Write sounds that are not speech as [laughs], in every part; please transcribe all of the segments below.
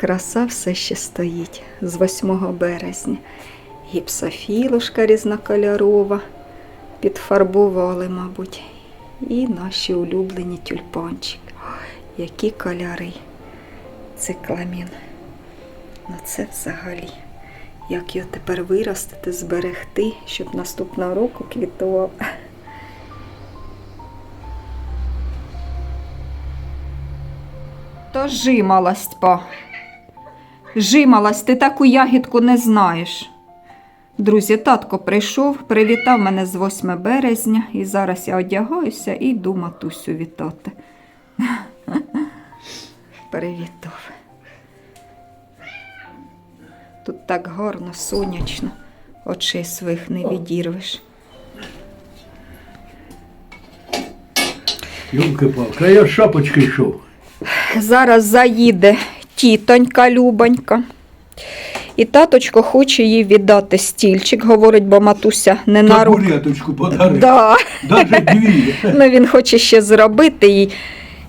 Краса все ще стоїть з 8 березня. Гіпсофілушка різнокольорова. Підфарбували, мабуть. І наші улюблені тюльпанчики. Ой, які кольори. Цикламін. Ну це взагалі. Як його тепер виростити, зберегти, щоб наступного року квітував. То жималость, па. Жималость, ти таку ягідку не знаєш. Друзі, татко прийшов, привітав мене з 8 березня, і зараз я одягаюся і йду матусю вітати. [laughs] Привітав. Тут так гарно, сонячно, очей своїх не відірвеш. Юлки-палки, а я з шапочки йшов. Зараз заїде тітонька Любонька. І таточко хоче їй віддати стільчик, говорить, бо матуся не на руку. Да. [laughs] Ну, він хоче ще зробити і,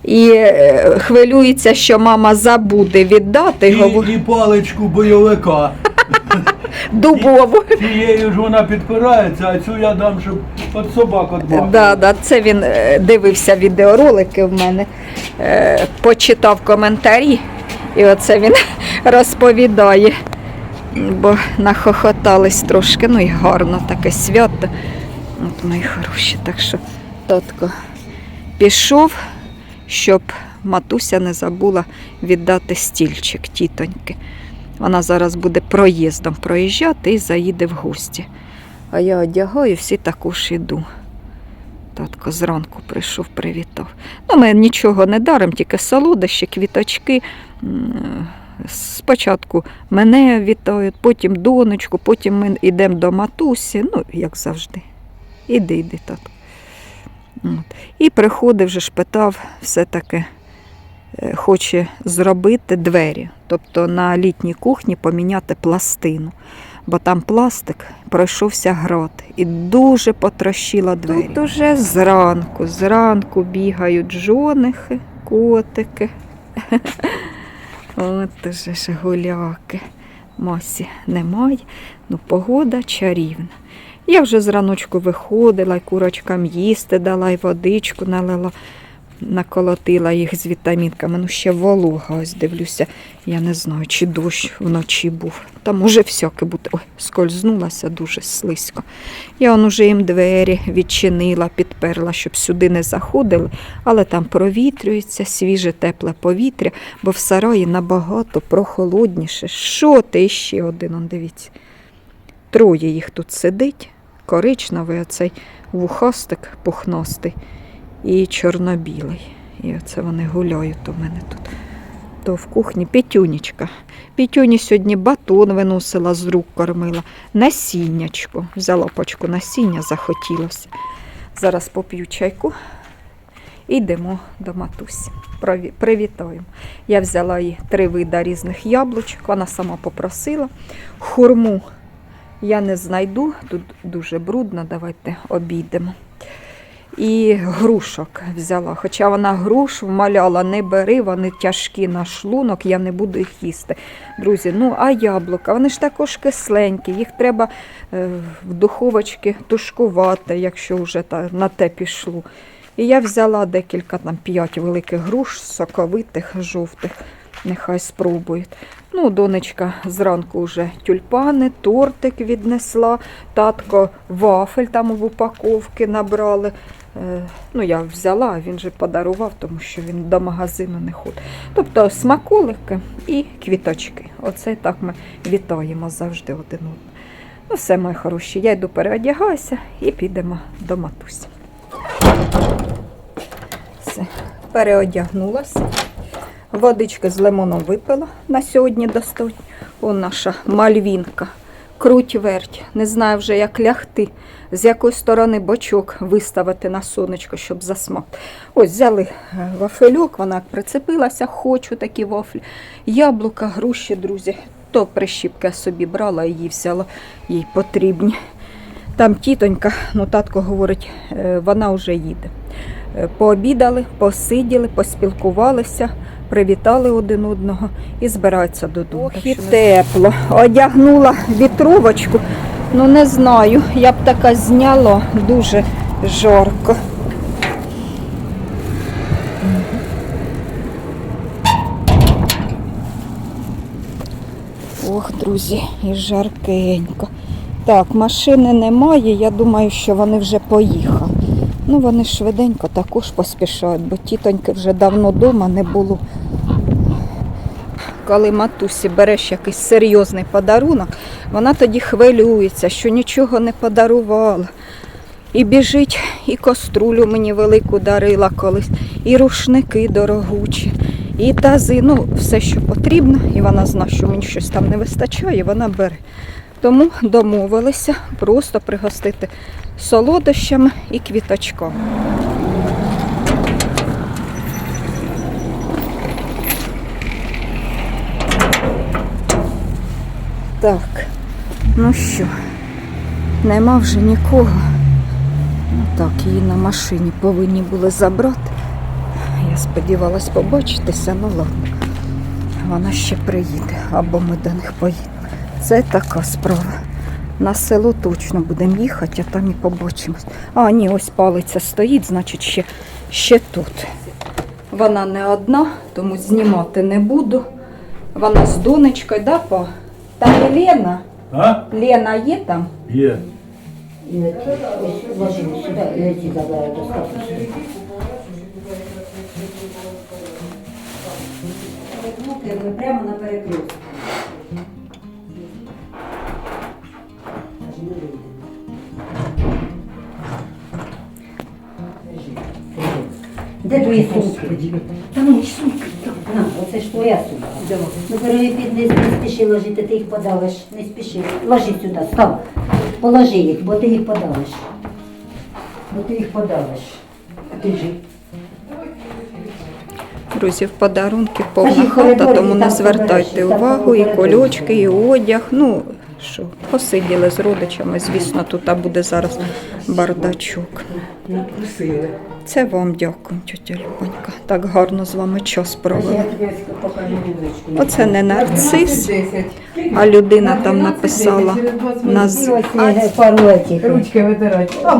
і е, хвилюється, що мама забуде віддати. І, Говорить, і паличку бойовика. [laughs] дубову. Тією ж вона підпирається, а цю я дам, щоб от собак одмахав. Да, да, це він е, дивився відеоролики в мене, е, почитав коментарі, і оце він [laughs] розповідає. Бо нахохотались трошки, ну і гарно таке свято. От мої хороші. Так що татко пішов, щоб матуся не забула віддати стільчик тітоньки. Вона зараз буде проїздом проїжджати і заїде в гості. А я одягаю, всі також іду. Татко зранку прийшов, привітав. Ну, ми нічого не даримо, тільки солодощі, квіточки. Спочатку мене вітають, потім донечку, потім ми йдемо до матусі, ну, як завжди. Іди, іди, татко. От. І приходив вже ж питав, все-таки е, хоче зробити двері, тобто на літній кухні поміняти пластину, бо там пластик пройшовся град і дуже потрощила двері. Тут уже зранку, зранку бігають жонихи, котики. [laughs] От уже ж гуляки. Мосі немає, ну погода чарівна. Я вже зраночку виходила, і курочкам їсти дала, і водичку налила, наколотила їх з вітамінками. Ну, ще волога, ось дивлюся. Я не знаю, чи дощ вночі був. Там може всяке бути. Ой, скользнулася дуже слизько. Я он уже їм двері відчинила, підперла, щоб сюди не заходили, але там провітрюється свіже тепле повітря, бо в сараї набагато прохолодніше. Що ти ще один, он дивіться. Троє їх тут сидить, коричневий оцей вухастик пухностий і чорнобілий. І оце вони гуляють у мене тут. То в кухні Петюнічка. Петюні сьогодні батон виносила з рук кормила. Насіннячко. Взяла пачку насіння, захотілося. Зараз поп'ю чайку і йдемо до матусі. Привітаємо. Я взяла їй три вида різних яблучок, вона сама попросила. Хурму я не знайду, тут дуже брудно, давайте обійдемо. І грушок взяла. Хоча вона груш вмаляла, не бери, вони тяжкі на шлунок, я не буду їх їсти. Друзі, ну а яблука, вони ж також кисленькі, їх треба е, в духовочці тушкувати, якщо вже на те пішло. І я взяла декілька, там п'ять великих груш, соковитих, жовтих. Нехай спробують. Ну, донечка зранку вже тюльпани, тортик віднесла, татко вафель там в упаковки набрали. Е, ну, я взяла, а він же подарував, тому що він до магазину не ходить. Тобто смаколики і квіточки. Оце так ми вітаємо завжди один одного. Ну, все, мої хороші, я йду переодягаюся і підемо до матусі. Все, переодягнулася. Водички з лимоном випила на сьогодні достатньо. О, наша мальвінка. Круть верть. Не знаю вже, як лягти, з якої сторони бочок виставити на сонечко, щоб засмак. Ось взяли е, вафельок, вона прицепилася, хочу такі вафлі. Яблука, груші, друзі. То прищіпки я собі брала, її взяла, їй потрібні. Там тітонька, ну татко говорить, е, вона вже їде. Е, Пообідали, посиділи, поспілкувалися, привітали один одного і збираються додому. Ох, і тепло. Одягнула вітровочку. Ну не знаю, я б така зняла дуже жарко. Ох, друзі, і жаркенько. Так, машини немає, я думаю, що вони вже поїхали. Ну, вони швиденько також поспішають, бо тітоньки вже давно вдома не було. Коли матусі береш якийсь серйозний подарунок, вона тоді хвилюється, що нічого не подарувала. І біжить, і каструлю мені велику дарила колись, і рушники дорогучі, і тази, ну, все, що потрібно, і вона знає, що мені щось там не вистачає, вона бере. Тому домовилися просто пригостити солодощами і квіточками. Так, ну що, нема вже нікого. Ну так, її на машині повинні були забрати. Я сподівалась побачитися, ну ладно. Вона ще приїде, або ми до них поїдемо. Це така справа. На село точно будемо їхати, а там і побачимось. А, ні, ось палиця стоїть, значить, ще, ще тут. Вона не одна, тому знімати не буду. Вона з донечкою, да, па? Там і Лена. А? Лена є там? Є. Прямо на перекрестку. Де твої сумки? Та ну, сумки. На, оце ж твоя сумка. Ну, бери під не, не спіши ложити, ти їх подавиш. Не спіши. Ложи сюди, став. Положи їх, бо ти їх подавиш. Бо ти їх подавиш. Держи. Друзі, в подарунки повна хата, тому не звертайте увагу, і кольочки, і одяг. Ну що, посиділи з родичами. Звісно, тут а буде зараз бардачок. Це вам дякую, тетя Любонька. Так гарно з вами час вуличку. Оце не нарцис, а людина там написала на І з- ось є пару этих. Ручки витирати. А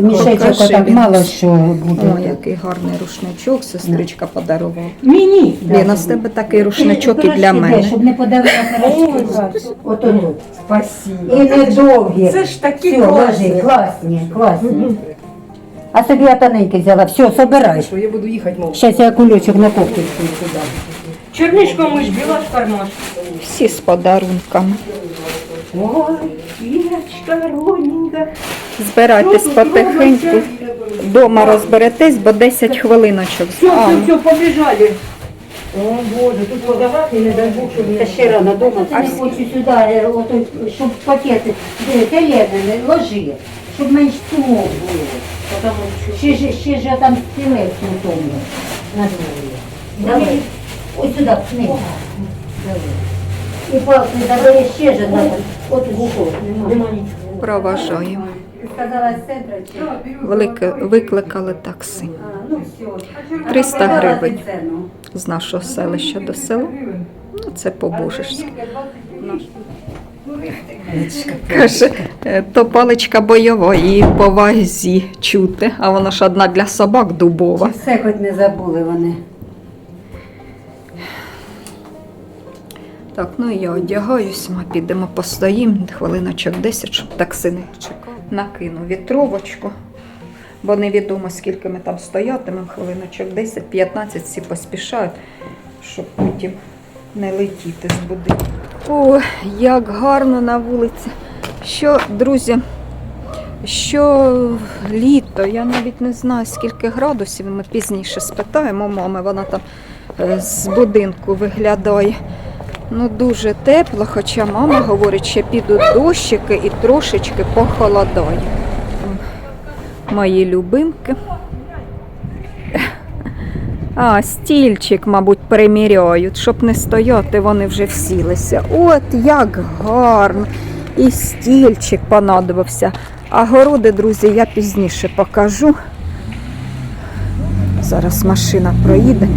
Мішечок мало що буде. О, який гарний рушничок, сестричка подарувала. Мені. Ліна, з тебе такий рушничок і для мене. Щоб не тут. Спасибо. І недовгі. Це ж такі класні. класні, класні. А собі я тоненький взяла. Все, собирай. Що я буду їхати, мов. Щас я кульочок на кофточку сюди. Чернишко ми ж біла в кармаш. Всі з подарунками. Ой, Ірочка, родненька. Збирайтесь потихеньку. Дома розберетесь, бо 10 хвилиночок. Все, А, все, все, побіжали. О, Боже, тут подавати, не дай Бог, щоб Я не... ще рано дома, не хочу сюди, е, ото, щоб пакети, дивись, Елена, не ложи, щоб менш сумок було. Ще ж, ще ж там стілець у тому, на дворі. Давай, ось сюди. Давай. І палки давай ще ж одна, от Нема немає. нічого. проважаємо. Сказала з чи? Велике, викликали таксі А, ну все. 300 гривень. з нашого селища до села. Ну, це по-божешськи. Каже, «Е, то паличка бойова, її по вазі чути, а вона ж одна для собак дубова. Чи все хоч не забули вони? Так, ну я одягаюсь, ми підемо постоїмо хвилиночок 10, щоб такси не чекав. Накину вітровочку, бо невідомо, скільки ми там стоятимемо, хвилиночок 10-15, всі поспішають, щоб потім не летіти з будинку. О, як гарно на вулиці. Що, друзі, що літо, я навіть не знаю, скільки градусів. Ми пізніше спитаємо мами, вона там е, з будинку виглядає. Ну, дуже тепло, хоча мама говорить, що підуть дощики і трошечки похолодає. Мої любимки. А, стільчик, мабуть, приміряють, щоб не стояти, вони вже всілися. От як гарно. І стільчик понадобився. А городи, друзі, я пізніше покажу. Зараз машина проїде.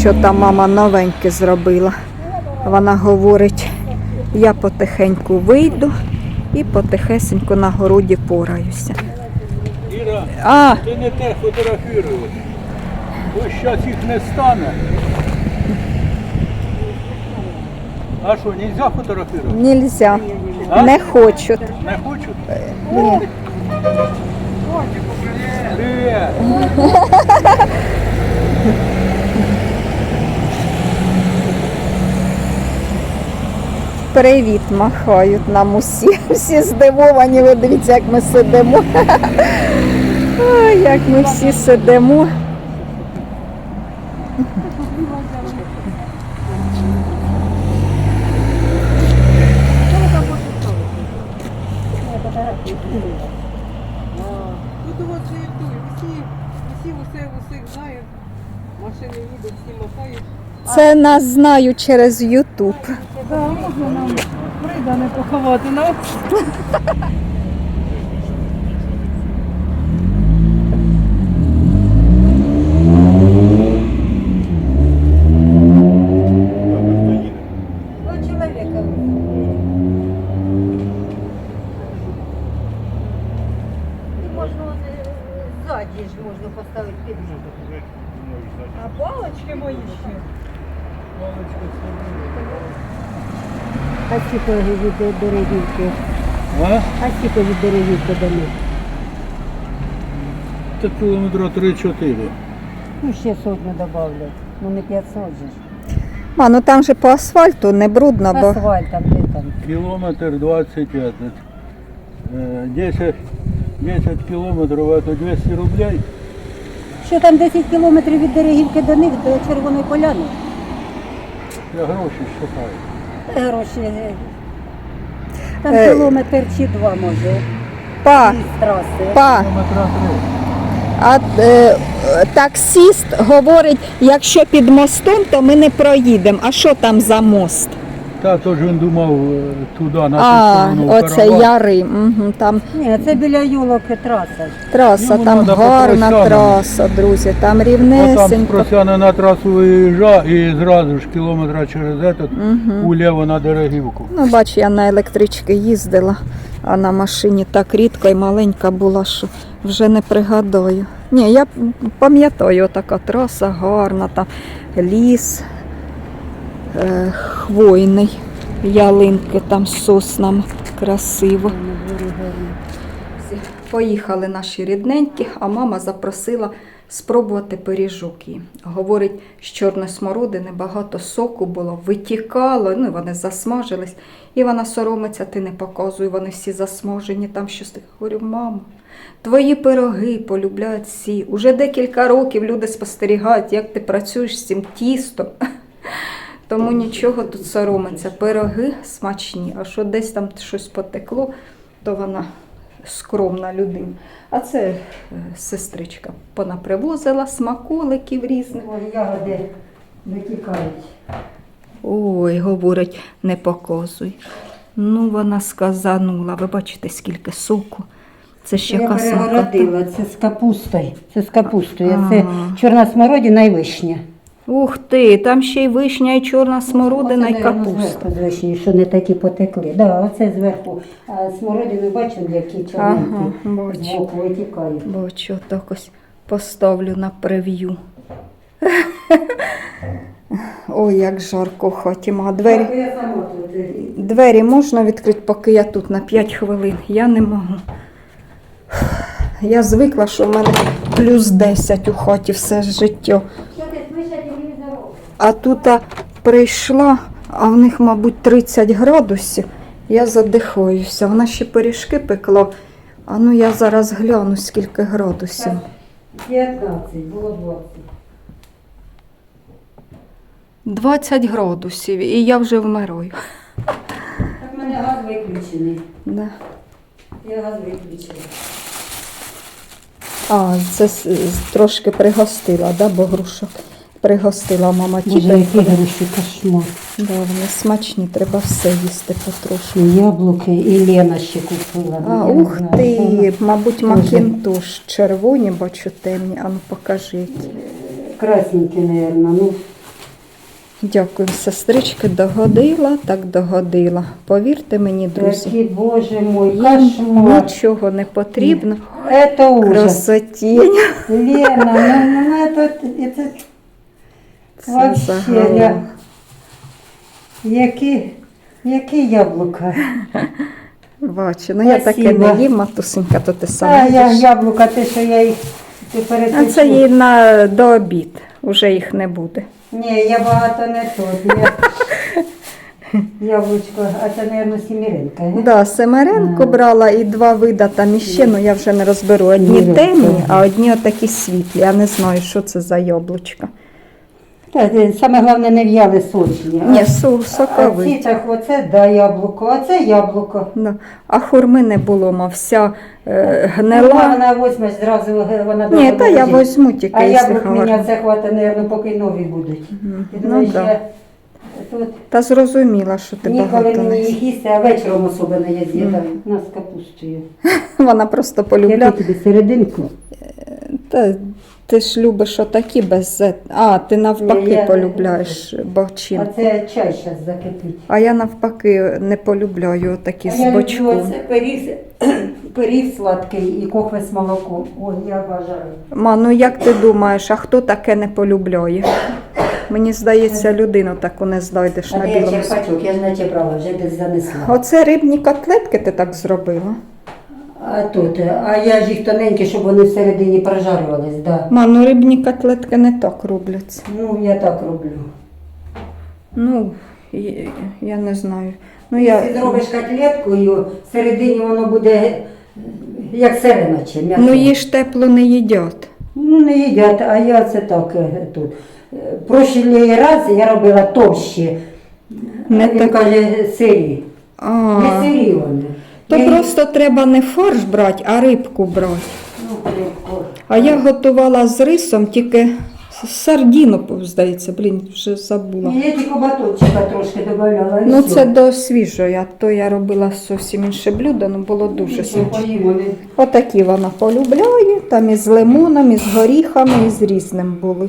що там мама новеньке зробила. Вона говорить, я потихеньку вийду і потихесеньку на городі пораюся. Іра, А, ти не те фотографіруєш. Ось зараз їх не стане. А що, нельзя фотографувати? нельзя. А? Не хочуть. Не хочуть? Ні. Привіт! Привіт, махають нам усі. Всі здивовані. Ви дивіться, як ми сидимо. Ой, як ми всі сидимо. Тут у вас же той, усі, усі усе усіх знають. Машини їдуть, всі махають. Це нас знають через Ютуб. Да, можна нам прийда не поховати на Два чоловіка. І можна от, е, ззаді ж можна поставити під А палочки мої ще. А скільки від деревівки? А? А скільки від деревівки до них? Це кілометра 3-4. Ну, ще сотню добавлять. Ну не 500 же ж. А, ну там же по асфальту не брудно, бо Асфальт там, де там. Кілометр 25. Е, 10, 10 кілометрів це 200 рублей. Що там 10 кілометрів від Дерегівки до них, до Червоної поляни? Я гроші шукаю. Гроші. е, Там Е. кілометр чи два може. па, Із траси. па. А е, таксіст говорить, якщо під мостом, то ми не проїдемо. А що там за мост? Та то ж він думав е, туди, на ту А, сторону. оце Карабах. яри. Угу, там Ні, це біля Юлоки траса. траса, Йому там надо по гарна траса, друзі, там Отам з рівнесенько. Просяна на трасу виїжджав і зразу ж кілометра через этот уліво на Дерегівку. Ну, бач, я на електричці їздила, а на машині так рідко і маленька була, що вже не пригадаю. Ні, я пам'ятаю, така траса гарна, там ліс хвойний, ялинки там з соснами, красиво. Поїхали наші рідненькі, а мама запросила спробувати пиріжок їй. Говорить, з чорної смородини багато соку було, витікало, ну вони засмажились. І вона соромиться, ти не показуй, вони всі засмажені, там щось. Говорю, мамо, твої пироги полюбляють всі. Уже декілька років люди спостерігають, як ти працюєш з цим тістом. Тому нічого тут соромиться. Пироги смачні, а що десь там щось потекло, то вона скромна людина. А це е, сестричка понапривозила смаколиків різних. Ой, ягоди витікають. Ой, говорить, не показуй. Ну, вона сказанула, ви бачите, скільки соку. Це ще Я яка перегородила, це з капустою. Це з капустою. Це чорна смородина і вишня. Ух ти, там ще й вишня, і чорна смородина, і капуста. зверху з що не такі потекли. Да, оце зверху. А смородину бачили, які Ага, чорненькі. бачу. Витікають. Бачу, так ось поставлю на прев'ю. [laughs] Ой, як жарко в хаті. Ма. Двері, Я сама тут. е, двері можна відкрити, поки я тут на 5 хвилин. Я не можу. Я звикла, що в мене плюс 10 у хаті все життя. Що ти слышать телевізор? А тут прийшла, а в них, мабуть, 30 градусів. Я задихаюся. Вона ще пиріжки пекла. А ну я зараз гляну, скільки градусів. 15, було 20. 20 градусів, і я вже вмираю. Так в мене газ виключений. Да. Я газ виключила. А, це трошки пригостила, да, бо грушок пригостила мама ті. Боже, які груші кошмар. Да, вони смачні, треба все їсти потрошку. І яблуки, і Лена ще купила. А, Я не ух знаю, ти, що вона- мабуть, Боже. макінтош. Червоні, бачу темні. А ну покажи. які. Красненькі, мабуть. Ну, Дякую, сестрички, догодила, так догодила. Повірте мені, друзі, Який, боже мой, їм кошмар. нічого не потрібно. Это ужас. Красотінь. Лена, ну, ну это, это це вообще, загалом. я, які, які яблука. Бачу, ну я таке не їм, матусенька, то ти А я їш. яблука, те, що я їх тепер А це їй на до обід. Уже їх не буде. Ні, я багато не тут. Я... Яблучко, а це, мабуть, сіміринка. ге? Да, семеренку А. брала і два вида там іще, ну я вже не розберу. Одні Ні, темні, а одні отакі світлі. Я не знаю, що це за яблучка. Та, е, саме головне не в'яли сочні. Ні, су, а ці так, оце да, яблуко, а це яблуко. Да. А хурми не було, мов вся е, Ну, гнила. Вона возьмеш зразу, е, вона Ні, довго та я лежить. возьму тільки, А якщо яблук мені гарно. це хватить, мабуть, поки нові будуть. Ти Ну, думаєш, да. Та зрозуміла, що ти ніколи багато мені не їх їсти, а вечором особливо я з'їдаю. На з капустою. [laughs] Вона просто Я полюбляє. тобі серединку. Та ти ж любиш отакі без зе- А, ти навпаки Ні, я полюбляєш А це чай зараз закипить. А я навпаки не полюбляю отакі А з я люблю оце пиріг, [clears throat] пиріг сладкий і кохве з молоком. Ой, я бажаю. Ма, ну як ти думаєш, а хто таке не полюбляє? Мені здається, людину таку не знайдеш А на я білому. світі. черпачок, я ж не чебрала, вже десь занесла. Оце рибні котлетки ти так зробила. А тут, а я ж їх тоненькі, щоб вони всередині прожарювались, да. Ма, ну рибні котлетки не так робляться. Ну, я так роблю. Ну, я, я не знаю. Ну, Якщо я, зробиш котлеткою, всередині воно буде е, як сире наче, м'яке. ну їж тепло не їдять. Ну, не їдять, а я це так е, тут. Е, Прошлий раз я робила товщі. Не Він так- каже, сирі. А, Не сирі вони. то Я просто треба не фарш брати, а рибку брати. Ну. А я готувала з рисом тільки сардіну, здається, блін, вже забула. Ні, Я тільки батончика трошки додавала. і Ну, все. це до свіжої, а то я робила зовсім інше блюдо, ну було дуже смачно. поїмо, не- Отакі вона полюбляє, там із лимоном, із горіхами, і з різним були.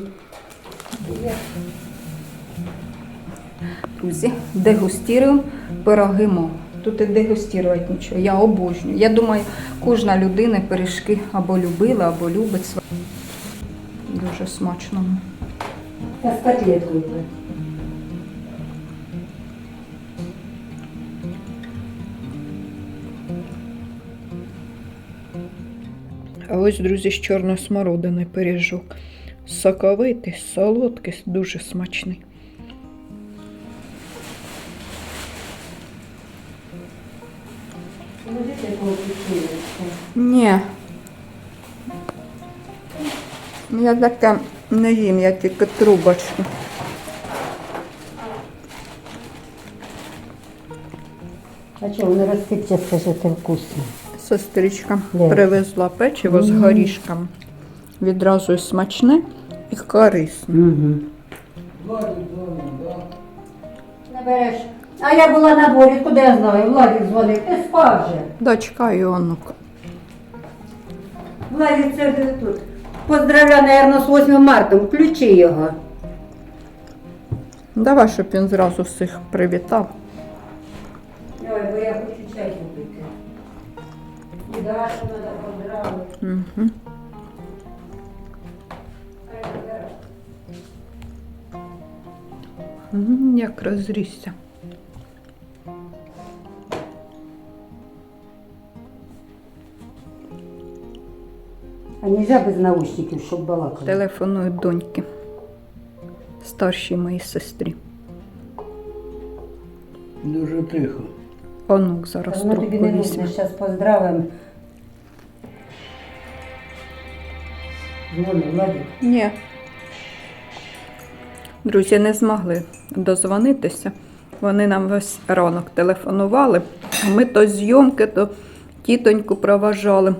Друзі, дегустуємо пироги мов. Тут і дегустувати нічого. Я обожнюю. Я думаю, кожна людина пиріжки або любила, або любить свої. Дуже смачно. Та з котлеткою. А ось, друзі, з чорної смородини пиріжок. Соковитий, солодкий, дуже смачний. Ні. Я таке не їм, я тільки трубочку. А чого, вони розсипчасться, що це вкусно. Сестричка привезла печиво з горішками. Відразу і смачне і корисне. Угу. Не береш. А я була на дворі, куди я знаю? Владик дзвонив, ти спав же. Дочка і онук. Владик, це вже тут. Поздравляю, мабуть, з 8 марта, включи його. Давай, щоб він зразу всіх привітав. Ой, бо я хочу чай купити. І Дашу треба поздравити. Угу. Як розрісся. А нельзя без наушників, щоб балакали. Телефонують доньки. Старшій моїй сестрі. Дуже тихо. Онук зараз Воно тобі не візьме. зараз поздравимо. Дзвони, Владик. Ні. Друзі не змогли дозвонитися. Вони нам весь ранок телефонували. Ми то зйомки, то тітоньку проважали.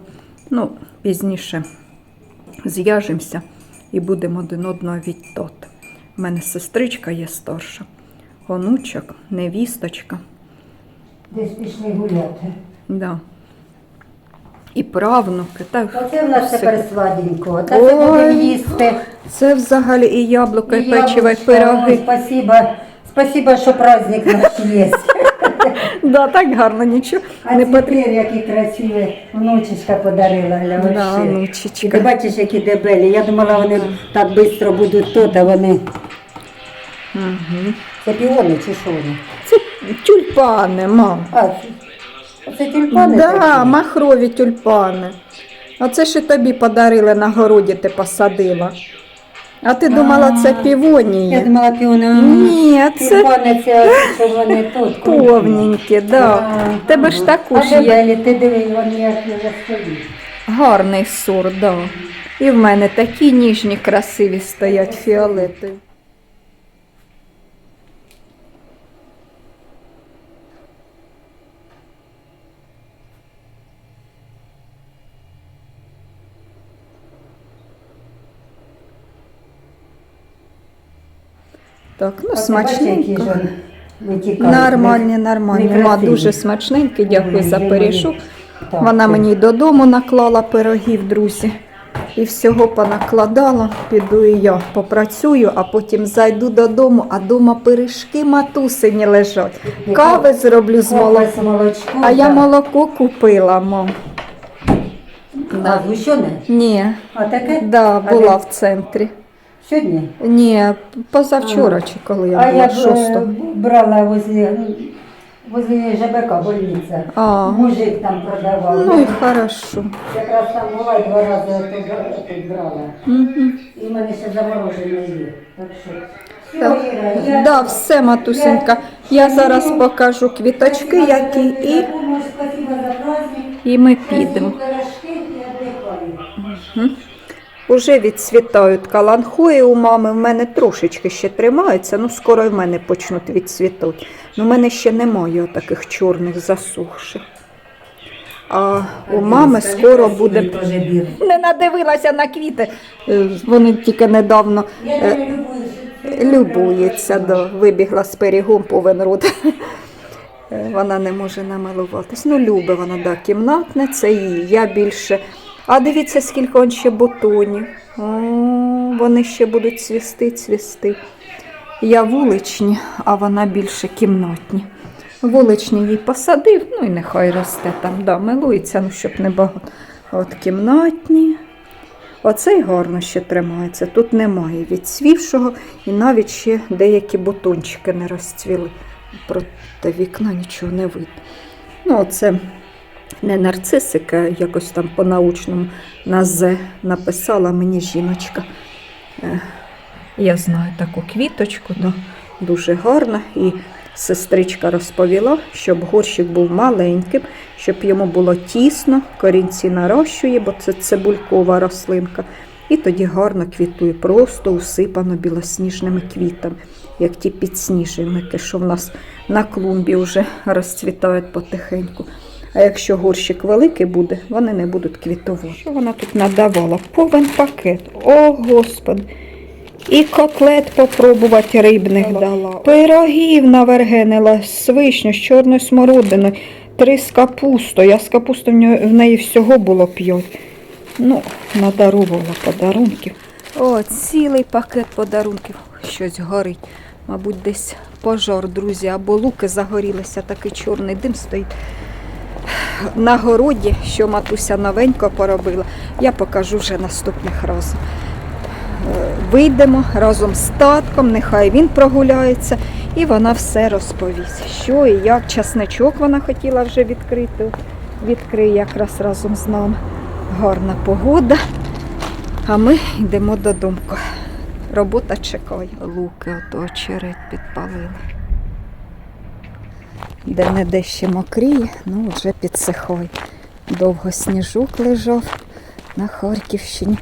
Ну, пізніше з'яжемося і будемо один одного відтоти. У мене сестричка є старша, онучок, невісточка. Десь пішли гуляти. Да. І правнуки. Та Оце в нас тепер сладенького. Та це будемо їсти. Це взагалі і яблука, і, І печиво, і пироги. Спасибо, спасибо, що праздник наш є. [laughs] Да, так гарно, нічого А не пир, які красиві, внучечка подарила, Да. І внучечка. ти бачиш, які дебелі. Я думала, вони так швидко будуть тут, а вони. Угу. Це піони чи що вони? Це тюльпани, мам. А, це, це тюльпани? Да, такі? махрові тюльпани. А це ще тобі подарили на городі, ти посадила. А ти думала, це Я півонії? думала, піони. Ні, це що вони тут. [laughs] повненькі, да. А, Тебе ж також А є дебелі, ти диви, вони як не гарний сорт, да. І в мене такі ніжні, красиві стоять фіолетові. Так, ну бачиш, смачненько. ж. Нормальні, нормальні. Ма некрасиві. дуже смачненькі, дякую за пиріжок. Вона мені додому наклала пирогів, друзі. І всього понакладала, піду і я попрацюю, а потім зайду додому, а дома пиріжки матусині лежать. Кави зроблю з молоком. А я молоко купила, мам. А згущене? Ні, А таке? да, була в центрі. Сьогодні? Ні, позавчора чи коли я а була я б, шостого. е, брала возле, возле ЖБК больниця. А. Мужик там продавав. Ну і хорошо. Якраз там була і два рази я тут, бра- тут брала. Угу. І в мене ще заморожене є. Так що. Все, Так. Іра, я- Да, все, матусенька. Я зараз покажу квіточки, які і, Спасибо за праздник. і ми підемо. Пирожки і віддихаю. Уже відцвітають каланхої у мами. В мене трошечки ще тримаються, ну скоро і в мене почнуть відцвітати. Ну, в мене ще немає таких чорних засухших. А у мами скоро буде. Не надивилася на квіти. Е, Вони тільки недавно е, любується, да, вибігла з пирігом повен рот. [laughs] Е, Вона не може намилуватись. Ну, любить вона, да, кімнатне, це її. Я більше. А дивіться, скільки он ще бутонів. О, вони ще будуть цвісти, цвісти. Я вуличні, а вона більше кімнатні. Вуличні їй посадив, ну і нехай росте там, да, милується, ну щоб не багато. От кімнатні. Оцей гарно ще тримається. Тут немає відцвівшого і навіть ще деякі бутончики не розцвіли. Проти вікна нічого не видно. Ну, це не нарцисика, якось там по-научному на написала мені жіночка. Е, Я знаю таку квіточку, да, дуже гарна. І сестричка розповіла, щоб горщик був маленьким, щоб йому було тісно, корінці нарощує, бо це цибулькова рослинка. І тоді гарно квітує, просто усипано білосніжними квітами, як ті підсніжники, що в нас на клумбі вже розцвітають потихеньку. А якщо горщик великий буде, вони не будуть квітувати. Що вона тут надавала? Повен пакет. О, Господи! І котлет попробувати рибних дала. Пирогів навергенила з вишню, з чорною смородиною, три з капустою. Я з капустою в неї всього було п'ять. Ну, надарувала подарунків. О, цілий пакет подарунків. Щось горить. Мабуть, десь пожар, друзі, або луки загорілися, такий чорний дим стоїть. На городі, що матуся новенько поробила, я покажу вже наступних разів. Е, Вийдемо разом з татком, нехай він прогуляється, і вона все розповість. Що і як часничок вона хотіла вже відкрити. Відкриє якраз разом з нами. Гарна погода. А ми йдемо додому. Робота чекає. Луки ото очерет підпалили. Де не де ще мокріє, ну вже підсихає. Довго сніжок лежав на Харківщині.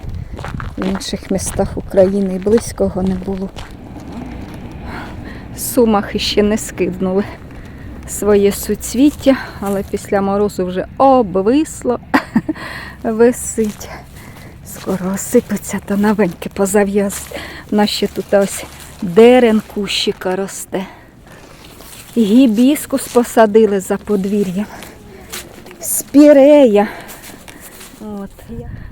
В інших містах України і близького не було. Сумахи ще не скиднули своє суцвіття, але після морозу вже обвисло, [laughs] висить. Скоро осипеться та новеньке позав'язить. У ще тут ось дерен кущика росте. Гібіскус посадили за подвір'ям. Спірея. От.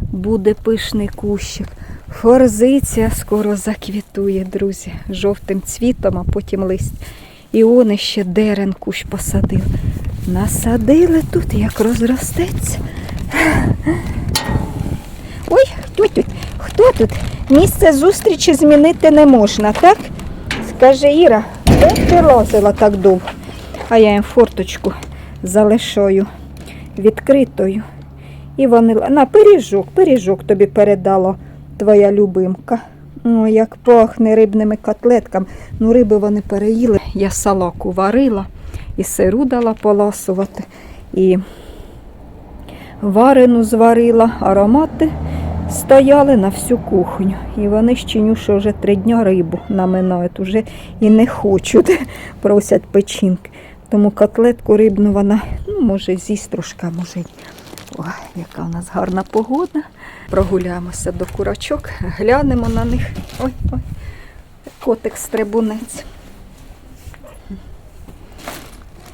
Буде пишний кущик. Форзиція скоро заквітує, друзі, жовтим цвітом, а потім лист. І он ще дерен кущ посадив. Насадили тут, як розростеться. Ой, тютю, хто тут? Місце зустрічі змінити не можна, так? Скажи, Іра, де ти лазила так довго? А я їм форточку залишаю відкритою. І вони на пиріжок, пиріжок тобі передала твоя любимка. О, як пахне рибними котлетками. Ну, риби вони переїли. Я салаку варила і сиру дала поласувати, і варену зварила, аромати стояли на всю кухню. І вони щеню, що вже три дня рибу наминають, уже і не хочуть, [laughs] просять печінки. Тому котлетку рибну вона, ну, може, з'їсть трошки, може Ой, яка у нас гарна погода. Прогуляємося до курочок, глянемо на них. Ой, ой,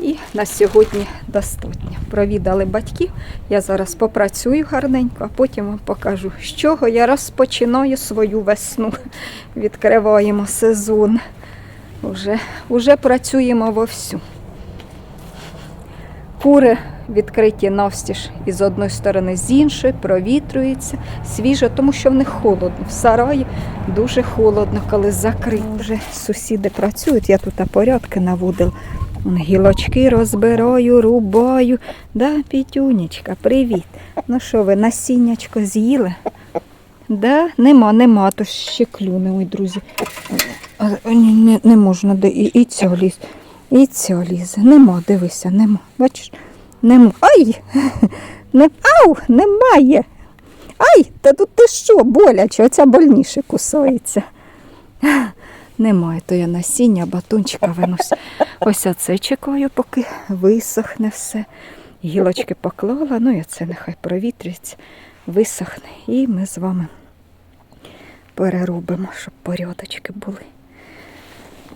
І на сьогодні достатньо. Провідали батьків. Я зараз попрацюю гарненько, а потім вам покажу, з чого я розпочинаю свою весну. Відкриваємо сезон. Уже, уже працюємо вовсю. Кури відкриті навстіж і з одної сторони, з іншої, провітрюється свіже, тому що в них холодно. В сараї дуже холодно, коли закрито. Вже сусіди працюють, я тут порядки наводила. Гілочки розбираю, рубаю. Да, Пітюнечка, привіт. Ну що ви, насіннячко з'їли? Да, нема, нема, то ще клюне, ой, друзі. Не, не можна, де і, і ця ліз. І ця лізе. Нема, дивися, нема. Бачиш? Нема. Ай! [laughs] Не, ау, немає. Ай, та тут ти що, боляче, оця больніше кусається. Немає, то я насіння, батончика виносу. Ось оце чекаю, поки висохне все. Гілочки поклала, ну і це нехай провітрюється, висохне. І ми з вами переробимо, щоб порядочки були.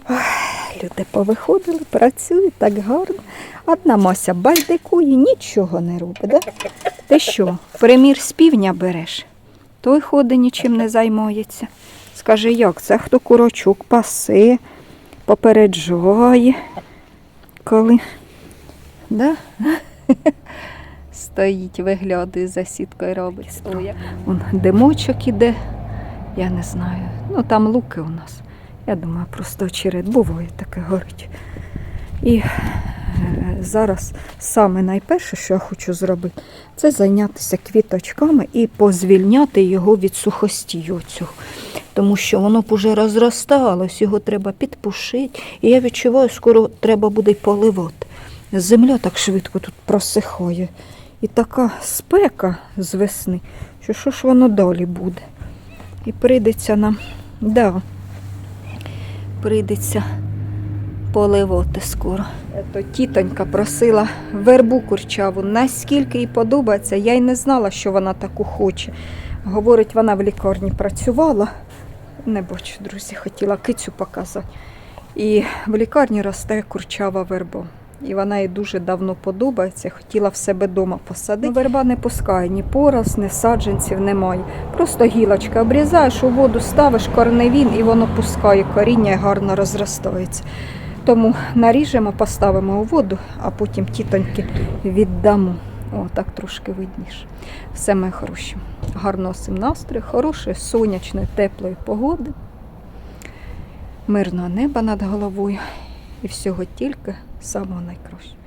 Ой, люди повиходили, працюють так гарно. Одна Мася байдикує, нічого не робить. Да? Ти що, примір з півня береш? Той ходить нічим не займається. Скажи, як це хто курочок пасе, попереджає, коли. Да? [laughs] Стоїть, виглядає за сіткою робить. Вон димочок іде. Я не знаю. Ну там луки у нас. Я думаю, просто очеред буває таке горить. І зараз саме найперше, що я хочу зробити, це зайнятися квіточками і позвільняти його від сухостію цього. Тому що воно б уже розросталось, його треба підпушити. І я відчуваю, скоро треба буде поливати. Земля так швидко тут просихає. І така спека з весни, що що ж воно далі буде? І прийдеться нам, да, прийдеться поливати скоро. То тітонька просила вербу курчаву, наскільки їй подобається, я й не знала, що вона таку хоче. Говорить, вона в лікарні працювала. Не бачу, друзі, хотіла кицю показати. І в лікарні росте курчава верба. І вона їй дуже давно подобається, хотіла в себе вдома посадити. Ну, верба не пускає ні порос, ні саджанців немає. Просто гілочка обрізаєш, у воду ставиш корневін і воно пускає коріння і гарно розростається. Тому наріжемо, поставимо у воду, а потім тітоньки віддамо. О, так трошки видніше. Все моє хороші. Гарного всім настрою, хорошої, сонячної, теплої погоди, мирного неба над головою і всього тільки самого найкращого.